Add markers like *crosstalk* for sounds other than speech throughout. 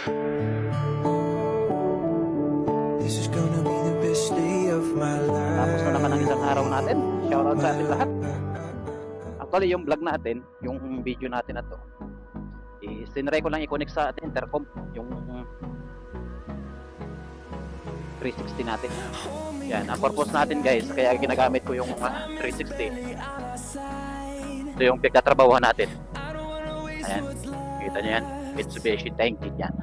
This is gonna be the best day of my Tapos na naman ang life. isang araw natin. Shoutout sa ating lahat. Actually, yung vlog natin, yung video natin na to, is tinry ko lang i-connect sa ating intercom, yung 360 natin. Yan, ang purpose natin guys, kaya ginagamit ko yung ah, 360. Ito yung pagtatrabahuhan natin. Ayan, kita nyo yan. Mitsubishi Tank yan.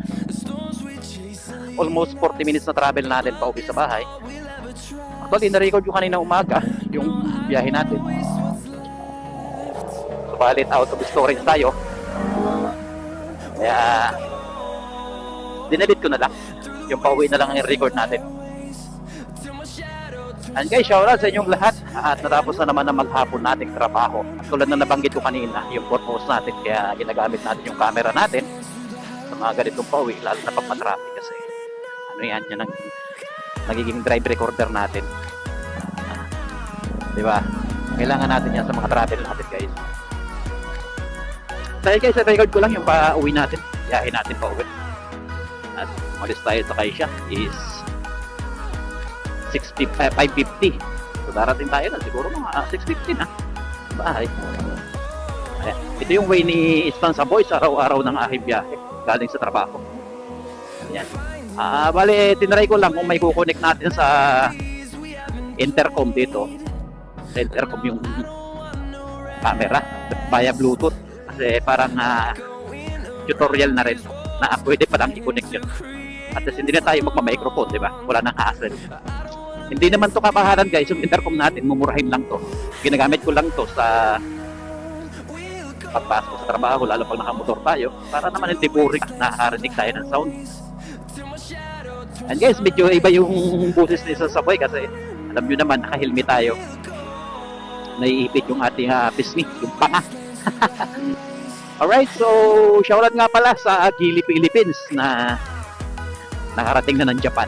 Almost 40 minutes na travel natin pa uwi sa bahay. Actually, na-record ko kanina umaga *laughs* yung biyahe natin. Subalit out of storage tayo. Kaya, dinabit ko na lang. Yung pauwi na lang ang record natin. And guys, shoutout sa inyong lahat. At natapos na naman ang maghapon nating trabaho. At tulad na nabanggit ko kanina, yung purpose natin, kaya ginagamit natin yung camera natin mga ganitong pauwi, lalo na pag matraffic kasi. Ano yan, yan ang nagiging drive recorder natin. Ah, Di ba? Kailangan natin yan sa mga travel natin, guys. Dahil guys, record ko lang yung pa-uwi natin. Biyahe natin pa uwi. At umalis tayo sa Kaisha is 650, eh, 550. So darating tayo na siguro mga ah, 650 na. Bahay. Ito yung way ni Stan sa boys araw-araw ng aking biyahe galing sa trabaho. Ayan. Ah, bale, tinry ko lang kung may kukonek natin sa intercom dito. Sa intercom yung camera via Bluetooth. Kasi parang ah, tutorial na rin na pwede pa lang i-connect yun. At least hindi na tayo magma-microphone, di ba? Wala nang hassle. Hindi naman to kapaharan guys, yung intercom natin, mumurahin lang to. Ginagamit ko lang to sa pagpasok sa trabaho, lalo pag nakamotor tayo, para naman hindi boring, nakakarinig tayo ng sound. And guys, medyo iba yung boses ni sa sabay kasi alam nyo naman, naka-helmet tayo. Naiipit yung ating uh, pisngi, yung panga. *laughs* Alright, so shoutout nga pala sa Gili Philippines na nakarating na ng Japan.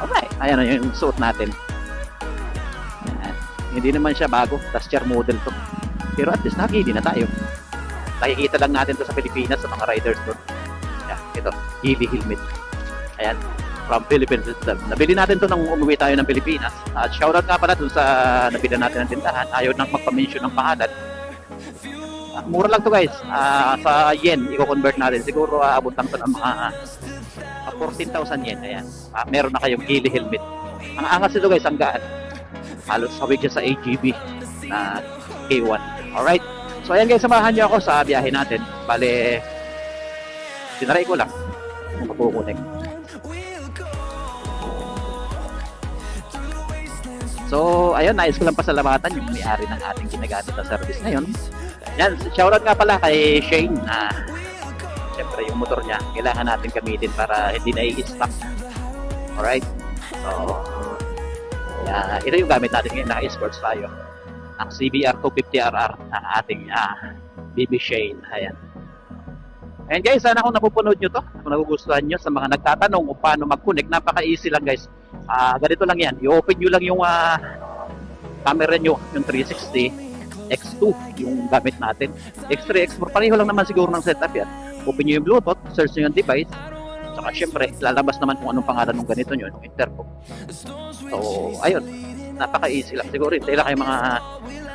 Alright, ayan na yung suot natin. Ayan. Hindi naman siya bago, tas chair model to. Pero at least nakili na tayo. Nakikita lang natin to sa Pilipinas sa mga riders doon. Ayan, ito, Gili helmet. Ayan, from Philippines itself. Nabili natin to nang umuwi tayo ng Pilipinas. At shoutout nga pala dun sa nabili natin ng tindahan. Ayaw nang magpa-mention ng pangalan. Ah, mura lang to guys. Ah, sa yen, i-convert natin. Siguro aabot lang to ng mga ah, 14,000 yen. Ayan. Ah, meron na kayong Gili helmet. Ang angas nito guys, ang gaan. Halos hawig siya sa AGB na K1. Alright. So ayan guys, samahan niyo ako sa biyahe natin. Bale, sinaray ko lang kung makukunik. So, ayun, nais ko lang pasalamatan yung may-ari ng ating ginagamit na service ngayon. Yan, shoutout nga pala kay Shane na siyempre yung motor niya, kailangan natin gamitin para hindi na i-stuck. Alright? So, yeah, ito yung gamit natin ngayon, naka-sports tayo. Ang CBR 250RR ng ating ah, BB Shane. Ayan. And guys, sana kung napupunod nyo to, kung nagugustuhan nyo sa mga nagtatanong kung paano mag-connect, napaka-easy lang guys. Ah, ganito lang yan. I-open nyo lang yung ah, camera nyo, yung 360 X2 yung gamit natin. X3, X4, pareho lang naman siguro ng setup yan. Open nyo yung Bluetooth, search nyo yung device, saka syempre, lalabas naman kung anong pangalan ng ganito nyo, yung intercom. So, ayun, napaka-easy lang. Siguro, hintay lang kayo mga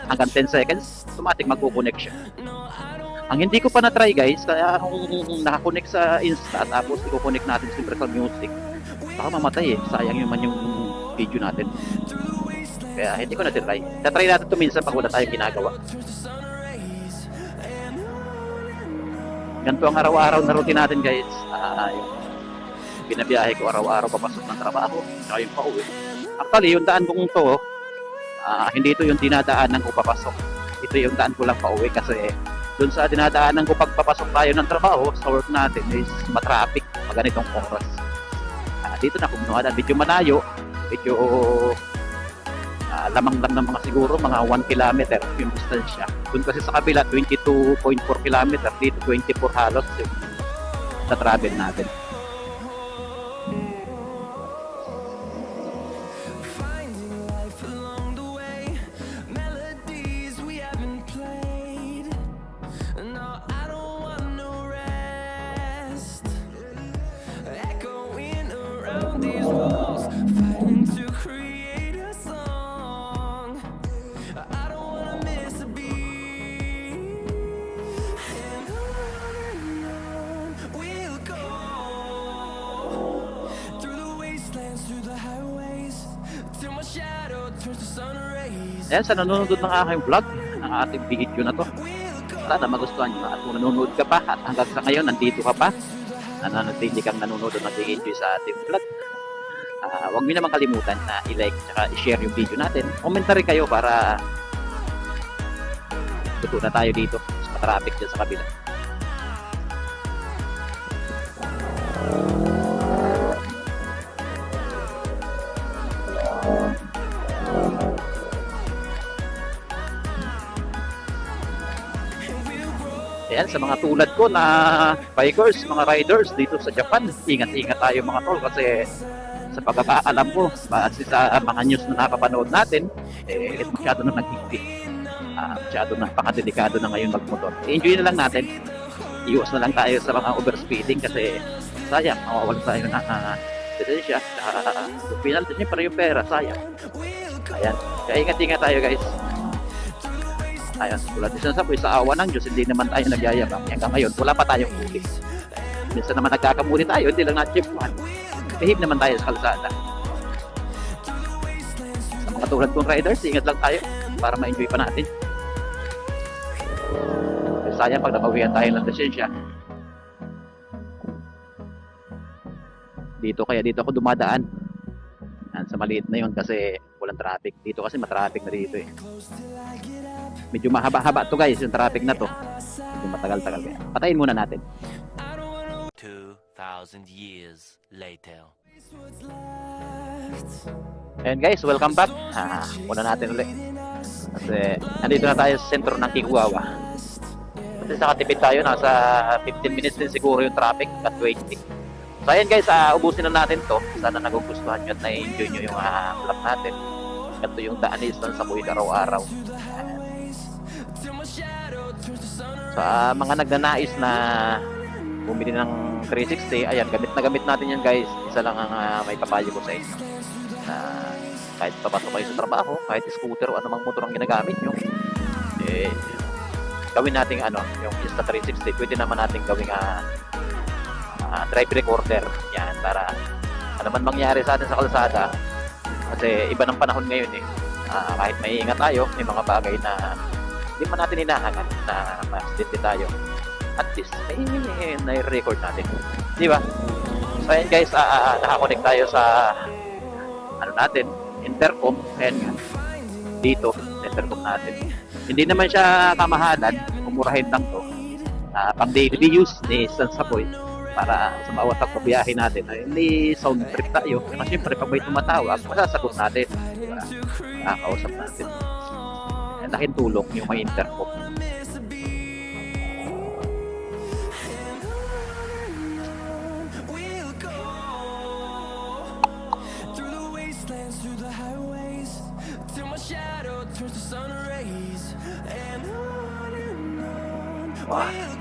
hanggang 10 seconds, automatic magkukonect siya. Ang hindi ko pa na-try guys, kaya kung nakakonect sa Insta, tapos i-connect natin siyempre sa music, baka mamatay eh. Sayang yung man yung video natin. Kaya hindi ko na try. Tatry natin ito minsan pag wala tayong ginagawa. Ganito ang araw-araw na routine natin guys. Ah, yung binabiyahe ko araw-araw papasok ng trabaho. Saka yung pauwi. Actually, yung daan kong to, ah, hindi ito yung dinadaanan ko papasok. Ito yung daan ko lang pauwi kasi dun sa dinadaanan ko pagpapasok tayo ng trabaho sa work natin is matraffic pag ganitong oras. Ah, dito na kumuha na medyo malayo, medyo ah, lamang lang ng mga siguro mga 1 kilometer yung distansya. Doon kasi sa kabila 22.4 kilometer, dito 24 halos yung sa travel natin. Ayan, sa nanonood ng aking vlog, ng ating video na to. Sana magustuhan nyo. At kung nanonood ka pa, at hanggang sa ngayon, nandito ka pa, nananatili kang nanonood at nag-enjoy sa ating vlog. Ah, huwag niyo naman kalimutan na i-like at i-share yung video natin. Commentary kayo para tuto na tayo dito sa traffic dyan sa kabila. Ayan, sa mga tulad ko na bikers, mga riders dito sa Japan, ingat-ingat tayo mga tol kasi sa pagkakaalam ko, base sa mga news na napapanood natin, eh, masyado na nag-ipi. Ah, masyado na pakadelikado na ngayon magmotor. Enjoy na lang natin. Iwas na lang tayo sa mga overspeeding kasi sayang, mawawala tayo ng uh, lisensya. Uh, penalty, siyempre yung pera, sayang. Ayan. Kaya ingat-ingat tayo guys. Ayan, tulad din sa sa awa ng Diyos, hindi naman tayo nagyayabang. Hanggang ngayon, wala pa tayong huli. Minsan naman nagkakamuli tayo, hindi lang na-chipman. Behave naman tayo sa kalsada. Sa mga tulad kong riders, ingat lang tayo para ma-enjoy pa natin. Kasi sayang pag nabawian tayo ng lisensya. Dito kaya dito ako dumadaan. Yan, sa maliit na yun kasi walang traffic. Dito kasi matraffic na dito eh. Medyo mahaba-haba to guys yung traffic na to. Medyo matagal-tagal kaya. Patayin muna natin. 2,000 years later. Ayan guys, welcome back. Ah, muna natin ulit. Kasi nandito na tayo sa sentro ng Kikuwawa. Kasi sa katipid tayo, nasa 15 minutes din siguro yung traffic at 20. So ayan guys, ah, ubusin na natin to. Sana nagugustuhan nyo at na-enjoy nyo yung uh, vlog natin. Ito yung daan ni Istan sa buhay araw-araw. Sa mga nagnanais na bumili ng 360, ayan, gamit na gamit natin yan guys. Isa lang ang ah, may papayo ko sa inyo. Na kahit papasok kayo sa trabaho, kahit scooter o anumang motor ang ginagamit nyo, eh, gawin natin ano, yung Insta360, pwede naman natin gawing ah, ah, drive recorder. Yan, para ano man mangyari sa atin sa kalsada, kasi iba ng panahon ngayon eh. Ah, kahit may ingat tayo, may mga bagay na hindi man natin hinahangan na ma-accidente tayo. At least, may, may, na-record natin. Di ba? So, ayan guys, ah, ah, nakakonect tayo sa ano natin, intercom. Ayan. Dito, intercom natin. Hindi naman siya kamahalan, kumurahin lang to. Ah, pang daily use ni San Sapoy para sa bawat pagpabiyahe natin ay may sound trip tayo. Kasi syempre pag may tumatawag, masasagot natin. Diba? Nakakausap natin. Laking tulong yung may intercom.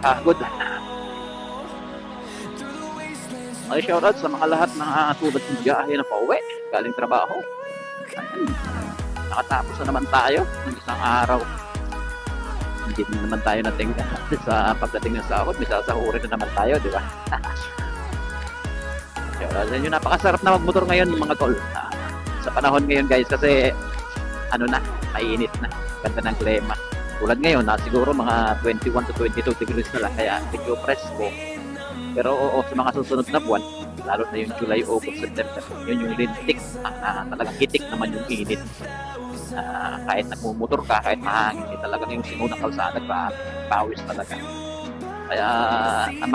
Ah, the wastelands, Ay, shoutout sa mga lahat na uh, tulad ng biyahe na pauwi, galing trabaho. Ayan, nakatapos na naman tayo ng isang araw. Hindi na naman tayo natingga *laughs* sa pagdating ng sahod, may sasahurin na naman tayo, di ba? *laughs* Sa inyo, napakasarap na magmotor ngayon mga tol. Ah, sa panahon ngayon guys, kasi ano na, mainit na. Ganda ng klima. Tulad ngayon, na siguro mga 21 to 22 degrees na lang, kaya medyo presko. Pero oo, sa mga susunod na buwan, lalo na yung July, August, September, yun yung lintik, ah, talagang hitik naman yung init. Ah, kahit nagmumotor ka, kahit mahangin, eh, talagang yung sinunang kalsada, pa, pawis talaga. Kaya, ang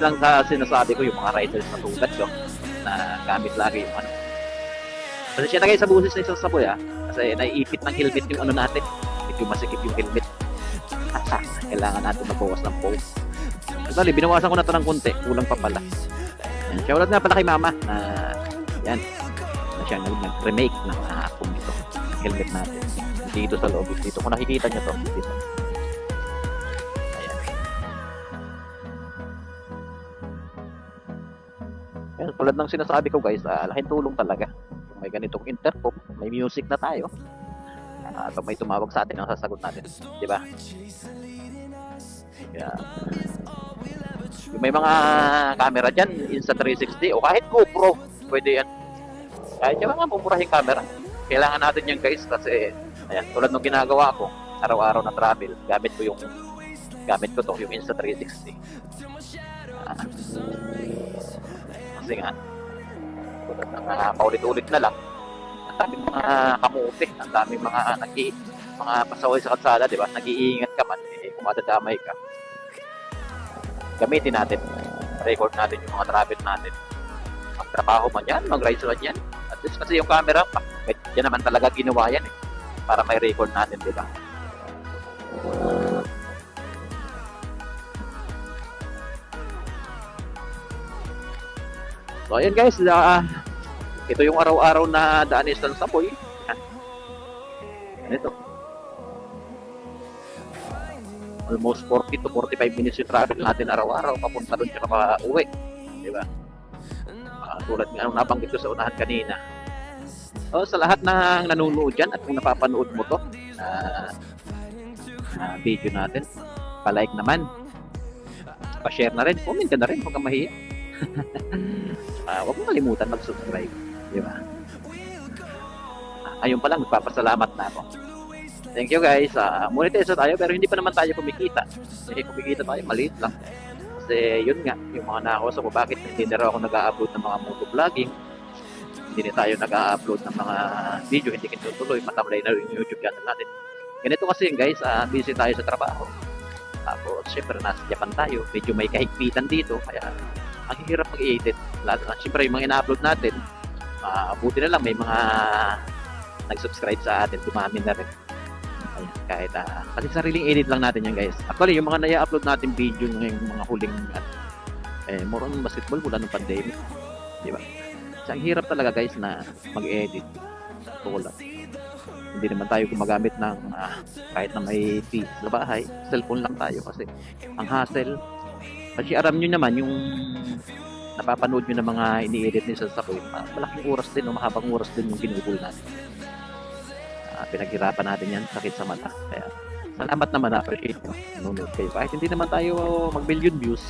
lang sa sinasabi ko yung mga riders na tulad ko, na gamit lagi yung ano. Kasi siya tagay sa busis na isang saboy ah, kasi naiipit ng helmet yung ano natin, medyo masikip yung helmet. Kailangan natin magbawas ng pose. Actually, binawasan ko na to ng konti. Kulang pa pala. Shoutout nga pala kay mama na yan. Na siya nag- nag-remake ng helmet natin. Dito sa loob. Dito kung nakikita niyo to. Dito. Ayan. Yan, tulad ng sinasabi ko guys, ah, laking tulong talaga. Kung may ganitong intercom, may music na tayo. Ah, pag may tumawag sa atin, ang sasagot natin. Di ba? Yeah. May mga camera dyan, Insta360 o kahit GoPro, pwede yan. Kahit yung mga mumurahing camera. Kailangan natin yan guys kasi ayan, tulad ng ginagawa ko, araw-araw na travel, gamit ko yung gamit ko to, yung Insta360. Ah, kasi nga, uh, paulit-ulit na lang, ang daming mga kamuti, ang daming mga nag mga pasaway sa kalsada, di ba? Nag-iingat ka man, eh, kung madadamay ka. Gamitin natin, record natin yung mga travel natin. Magtrabaho man yan, mag-rides man yan. Least kasi yung camera, pa, yan naman talaga ginawa yan eh. Para may record natin, di ba? So ayan guys, ah, ito yung araw-araw na daanis ng Sapoy. Yan. Ito. Almost 40 to 45 minutes yung travel natin araw-araw papunta doon pa uwi. Di ba? Ah, tulad nung nabanggit ko sa unahan kanina. Oh, sa lahat ng nanonood dyan at kung napapanood mo to na na video natin, pa-like naman. Pa-share na rin, comment ka na rin, huwag kang mahiya. *laughs* Ah, huwag mo kalimutan mag-subscribe, di ba? Ah, ayun pa lang, nagpapasalamat na ako. Thank you guys. Uh, monetize tayo pero hindi pa naman tayo kumikita. Eh, kumikita tayo, maliit lang. Kasi yun nga, yung mga nakausap ko, bakit hindi na raw ako nag-upload ng mga motovlogging, hindi na tayo nag-upload ng mga video, hindi kinutuloy, matamlay na yung YouTube channel natin. Ganito kasi guys, ah, busy tayo sa trabaho. Tapos, syempre, nasa Japan tayo, medyo may kahigpitan dito, kaya ang hirap mag-edit. Lalo na, syempre, yung mga ina-upload natin, ah, buti na lang, may mga nag-subscribe sa atin, dumami na rin. Ayan, kahit, ah, kasi sariling edit lang natin yan guys. Actually, yung mga naya-upload natin video ngayong mga huling, ano, eh, more on basketball mula ng pandemic. Di ba? So, ang hirap talaga guys na mag-edit. Tulad. Hindi naman tayo gumagamit ng ah, kahit na may PC sa bahay, cellphone lang tayo kasi ang hassle. Kasi aram nyo naman yung napapanood nyo ng mga ini-edit ni sa Sapoy, ma- malaking oras din o mahabang oras din yung ginugol natin. Ah, pinaghirapan natin yan, sakit sa mata. Kaya salamat naman, appreciate nyo. Nanonood kayo. Kahit hindi naman tayo mag-million views,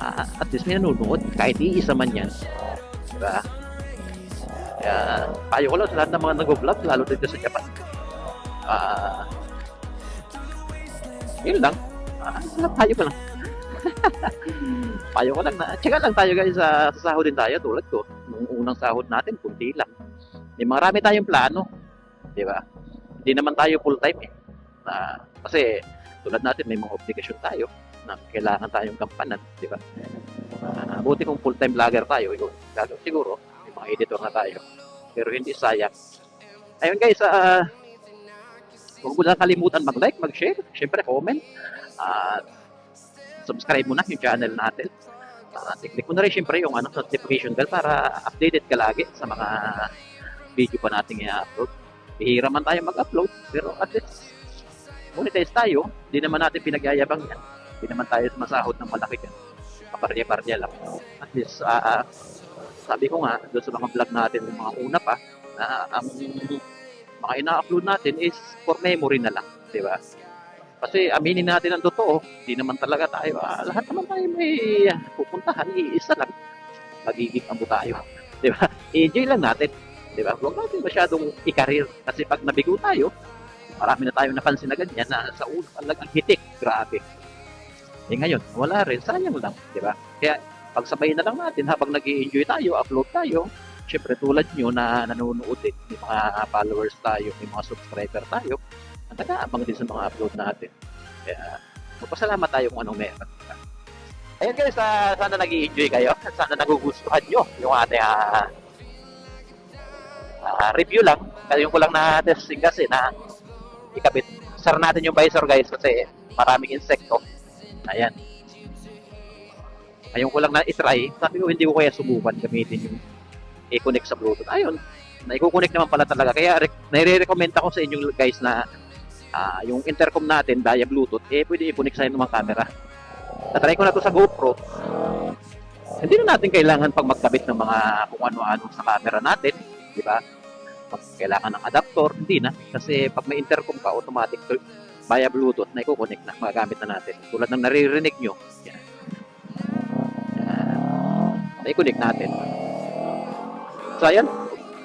ah, at least may nanonood. Kahit iisa man yan. Diba? Kaya, payo ko lang sa lahat ng mga nag-vlog, lalo dito sa Japan. Ah, yun lang. Ah, payo ko lang. *laughs* payo ko lang na, tsaka lang tayo guys, sa, sa sahod din tayo, tulad ko. Nung unang sahod natin, kunti lang. May marami tayong plano. Di ba? Hindi naman tayo full time eh. Na, kasi, tulad natin, may mga obligasyon tayo na kailangan tayong kampanan, di ba? Ah, buti kung full-time vlogger tayo, yun, lalo siguro, may mga editor na tayo. Pero hindi sayang. Ayun guys, ah huwag mo lang kalimutan mag-like, mag-share, syempre comment, at subscribe mo na yung channel natin. Uh, click mo na rin syempre yung ano, notification bell para updated ka lagi sa mga video pa natin i-upload. Bihira man tayo mag-upload, pero at least monetize tayo, hindi naman natin pinagyayabang yan. Hindi naman tayo masahod ng malaki yan. Kaparya-parya lang. At least, ah, ah, sabi ko nga, doon sa mga vlog natin, yung mga una pa, na ang mga ina-upload natin is for memory na lang, di ba? Kasi aminin natin ang totoo, hindi naman talaga tayo, ah, lahat naman tayo may ah, pupuntahan, iisa lang. Magiging amo tayo, *laughs* di ba? Enjoy lang natin, di ba? Huwag natin masyadong ikarir kasi pag nabigo tayo, marami na tayong napansin na ganyan na sa ulo talagang hitik, grabe. Eh ngayon, wala rin, sayang lang, di ba? Kaya pagsabay na lang natin habang nag enjoy tayo, upload tayo, syempre tulad nyo na nanonood din, may mga followers tayo, may mga subscriber tayo, at nag-aabang din sa mga upload natin. Kaya magpasalamat tayo kung anong meron. Ayun guys, ah, sana nag enjoy kayo *laughs* sana nagugustuhan nyo yung ating ah, ah, review lang. Kaya yung ko lang na testing kasi na ikabit. Sar natin yung visor guys kasi maraming insekto. Ayan. Ayun ko lang na itry. Sabi ko hindi ko kaya subukan gamitin yung i-connect sa Bluetooth. Ayun. Naiko-connect naman pala talaga. Kaya re- nire-recommend ako sa inyo guys na ah, yung intercom natin via Bluetooth, eh pwede i-connect sa inyo mga camera. Na-try ko na to sa GoPro. Hindi na natin kailangan pag magkabit ng mga kung ano-ano sa camera natin. Di ba? Pag kailangan ng adapter, hindi na. Kasi pag may intercom ka, automatic to, via Bluetooth na i-connect na, magagamit na natin. Tulad ng naririnig nyo. Yan. Na i-connect natin. So, ayan.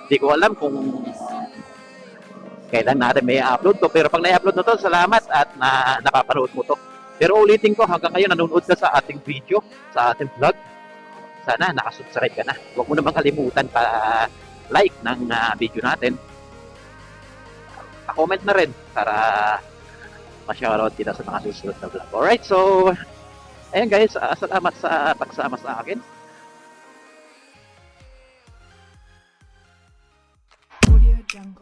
Hindi ko alam kung kailan natin may upload to. Pero pag na-upload na to, salamat at na napapanood mo to. Pero ulitin ko, hanggang ngayon nanonood ka sa ating video, sa ating vlog. Sana nakasubscribe ka na. Huwag mo naman kalimutan pa like ng uh, video natin. Pa-comment na rin para ma-shoutout kita sa mga susunod na vlog. Alright, so ayun guys, uh, salamat sa pagsama sa akin. Audio Jungle.